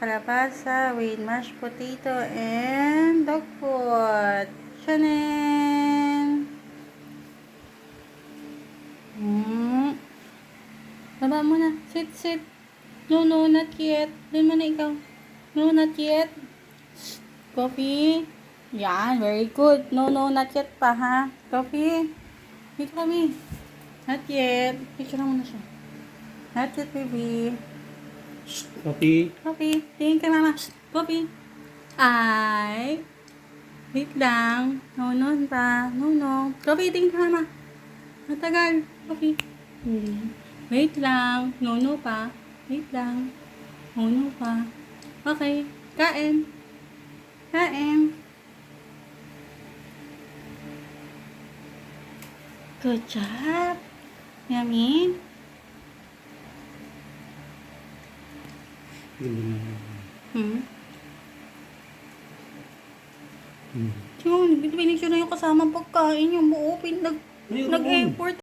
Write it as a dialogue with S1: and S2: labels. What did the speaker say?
S1: kalabasa with mashed potato and dog food. Shanen! Hmm. Baba mo na. Sit, sit. No, no, not yet. Doon mo na ikaw. No, not yet. Coffee. Yan, very good. No, no, not yet pa, ha? Coffee. Dito kami. Not yet. Picture mo na siya. Not yet, baby.
S2: Coffee.
S1: Coffee. Tingin kay mama. Coffee. Ay. Wait lang. No, no pa. No, no. Coffee, tingin kay mama. Matagal. Coffee. Hmm. Wait lang. No, no pa. Wait lang. No, no pa. Okay. Kain. Kain. Good job. Yummy.
S2: Ganda na.
S1: Hmm.
S2: Hmm.
S1: Yun, pinicture na yung kasama pagkain yung buo. Pin, nag,
S2: Mayroon.
S1: nag-import